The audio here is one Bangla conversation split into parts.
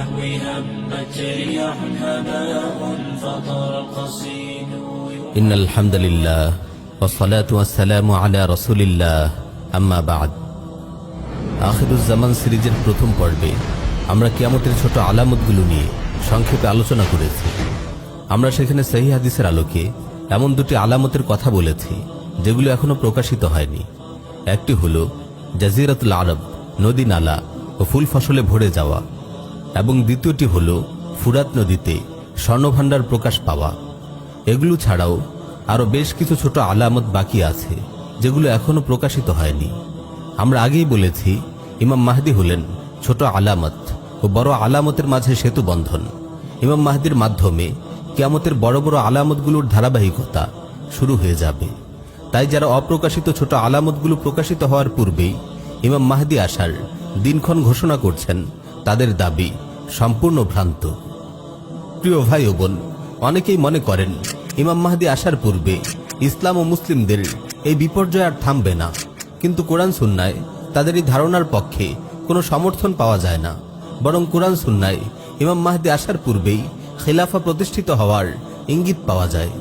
النحو همت رياح هباء فطر القصيد إن الحمد لله والصلاة والسلام على رسول الله أما بعد আখিরুজ্জামান সিরিজের প্রথম পর্বে আমরা কিয়ামতের ছোট আলামতগুলো নিয়ে সংক্ষেপে আলোচনা করেছি আমরা সেখানে সহি হাদিসের আলোকে এমন দুটি আলামতের কথা বলেছি যেগুলো এখনো প্রকাশিত হয়নি একটি হল জাজিরাতুল আরব নদী নালা ও ফুল ফসলে ভরে যাওয়া এবং দ্বিতীয়টি হল ফুরাত নদীতে স্বর্ণভাণ্ডার প্রকাশ পাওয়া। এগুলো ছাড়াও আরও বেশ কিছু ছোট আলামত বাকি আছে, যেগুলো এখনও প্রকাশিত হয়নি। আমরা আগেই বলেছি, ইমাম মাহদি হলেন ছোট আলামত ও বড় আলামতের মাঝে সেতু বন্ধন। ইমাম মাহদির মাধ্যমে কিয়ামতের বড় বড় আলামতগুলোর ধারাবাহিকতা শুরু হয়ে যাবে। তাই যারা অপ্রকাশিত ছোট আলামতগুলো প্রকাশিত হওয়ার পূর্বেই ইমাম মাহদি আসার দিনক্ষণ ঘোষণা করছেন তাদের দাবি সম্পূর্ণ ভ্রান্ত। প্রিয় ভাই ও বোন অনেকেই মনে করেন, ইমাম মাহদি আসার পূর্বে ইসলাম ও মুসলিমদের এই বিপর্যয় আর থামবে না। কিন্তু কোরআন সুন্নায় তাদের এই ধারণার পক্ষে কোনো সমর্থন পাওয়া যায় না। বরং কোরআন সুন্নায় ইমাম মাহদি আসার পূর্বেই খেলাফা প্রতিষ্ঠিত হওয়ার ইঙ্গিত পাওয়া যায়।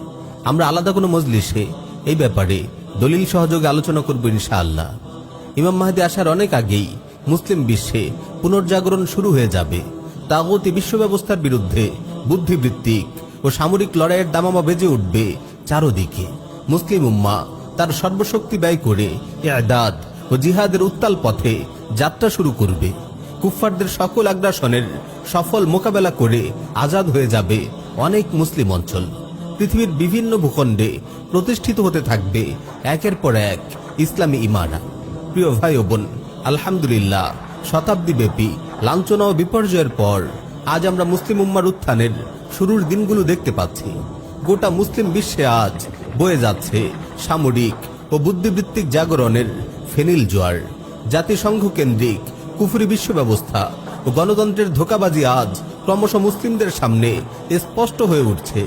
আমরা আলাদা কোনো মজলিসে এই ব্যাপারে দলিল সহযোগে আলোচনা করব ইনশাআল্লাহ। ইমাম মাহদি আসার অনেক আগেই মুসলিম বিশ্বে পুনর্জাগরণ শুরু হয়ে যাবে। তাগতি বিশ্ব ব্যবস্থার বিরুদ্ধে বুদ্ধিবৃত্তিক ও সামরিক লড়াইয়ের দামামা বেজে উঠবে চারোদিকে। মুসলিম উম্মা তার সর্বশক্তি ব্যয় করে এদাদ ও জিহাদের উত্তাল পথে যাত্রা শুরু করবে। কুফফারদের সকল আগ্রাসনের সফল মোকাবেলা করে আজাদ হয়ে যাবে অনেক মুসলিম অঞ্চল। পৃথিবীর বিভিন্ন ভূখণ্ডে প্রতিষ্ঠিত হতে থাকবে একের পর এক ইসলামী ইমারা প্রিয় ভাই ও বোন আলহামদুলিল্লাহ, শতাব্দী ব্যাপী। লাঞ্ছনা ও বিপর্যয়ের পর, আজ আমরা মুসলিম উম্মার উত্থানের শুরুর দিনগুলো দেখতে পাচ্ছি। গোটা মুসলিম বিশ্বে আজ বয়ে যাচ্ছে সামরিক ও বুদ্ধিবৃত্তিক জাগরণের ফেনিল জোয়ার। জাতিসংঘ কেন্দ্রিক কুফরি বিশ্ব ব্যবস্থা ও গণতন্ত্রের ধোকাবাজি আজ ক্রমশ মুসলিমদের সামনে স্পষ্ট হয়ে উঠছে।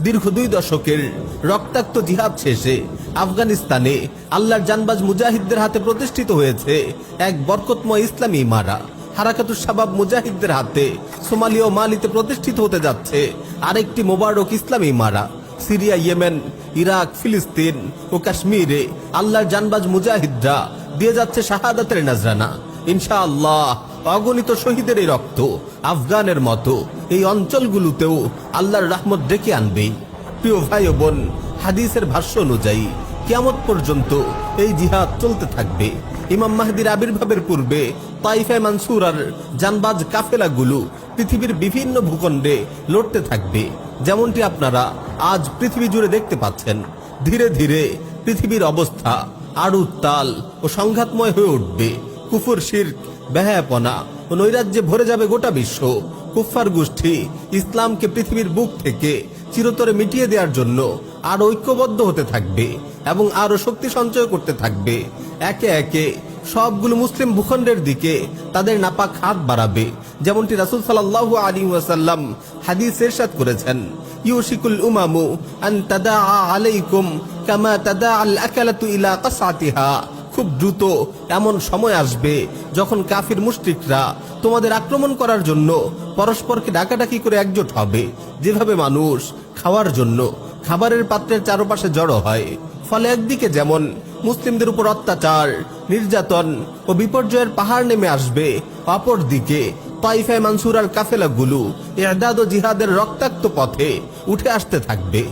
দীর্ঘ দুই দশকের রক্তাক্ত জিহাদ শেষে আফগানিস্তানে আল্লাহর জানবাজ মুজাহিদদের হাতে প্রতিষ্ঠিত হয়েছে এক বরকতময় ইসলামী ইমারা। হারাকাতুর সাবাব মুজাহিদদের হাতে সোমালি ও মালিতে প্রতিষ্ঠিত হতে যাচ্ছে আরেকটি মোবারক ইসলামী ইমারা। সিরিয়া, ইয়েমেন, ইরাক, ফিলিস্তিন ও কাশ্মীরে আল্লাহর জানবাজ মুজাহিদরা দিয়ে যাচ্ছে শাহাদাতের নাজরানা। ইনশাআল্লাহ অগণিত শহীদের এই রক্ত আফগানের মতো এই অঞ্চলগুলোতেও আল্লাহর রহমত ডেকে আনবে। প্রিয় ভাই বোন, হাদিসের ভাষ্য অনুযায়ী কিয়ামত পর্যন্ত এই জিহাদ চলতে থাকবে। ইমাম মাহদির আবির্ভাবের পূর্বে তাইফে মানসুর আর জানবাজ কাফেলাগুলো পৃথিবীর বিভিন্ন ভূখণ্ডে লড়তে থাকবে। যেমনটি আপনারা আজ পৃথিবী জুড়ে দেখতে পাচ্ছেন। ধীরে ধীরে পৃথিবীর অবস্থা আরও তাল ও সংঘাতময় হয়ে উঠবে। কুফুর শির্ক বেহায়াপনা ও নৈরাজ্যে ভরে যাবে গোটা বিশ্ব। কুফফার গোষ্ঠী ইসলামকে পৃথিবীর বুক থেকে চিরতরে মিটিয়ে দেওয়ার জন্য আরও ঐক্যবদ্ধ হতে থাকবে এবং আরও শক্তি সঞ্চয় করতে থাকবে। একে একে সবগুলো মুসলিম ভূখণ্ডের দিকে তাদের নাপাক হাত বাড়াবে, যেমনটি রাসুল সাল্লাহ আলী ওয়াসাল্লাম হাদিস এরশাদ করেছেন। ইউশিকুল উমামু আন তাদা আলাইকুম কামা তাদা আল আকালাতু ইলা কাসাতিহা খুব দ্রুত এমন সময় আসবে যখন কাফির মুশরিকরা তোমাদের আক্রমণ করার জন্য পরস্পরকে ডাকাডাকি করে একজোট হবে। যেভাবে মানুষ খাওয়ার জন্য খাবারের পাত্রের চারপাশে জড়ো হয়, ফলে একদিকে যেমন মুসলিমদের উপর অত্যাচার, নির্যাতন ও বিপর্যয়ের পাহাড় নেমে আসবে অপর দিকে তাইফায় মানসুরার কাফেলাগুলো এদাদ ও জিহাদের রক্তাক্ত পথে উঠে আসতে থাকবে।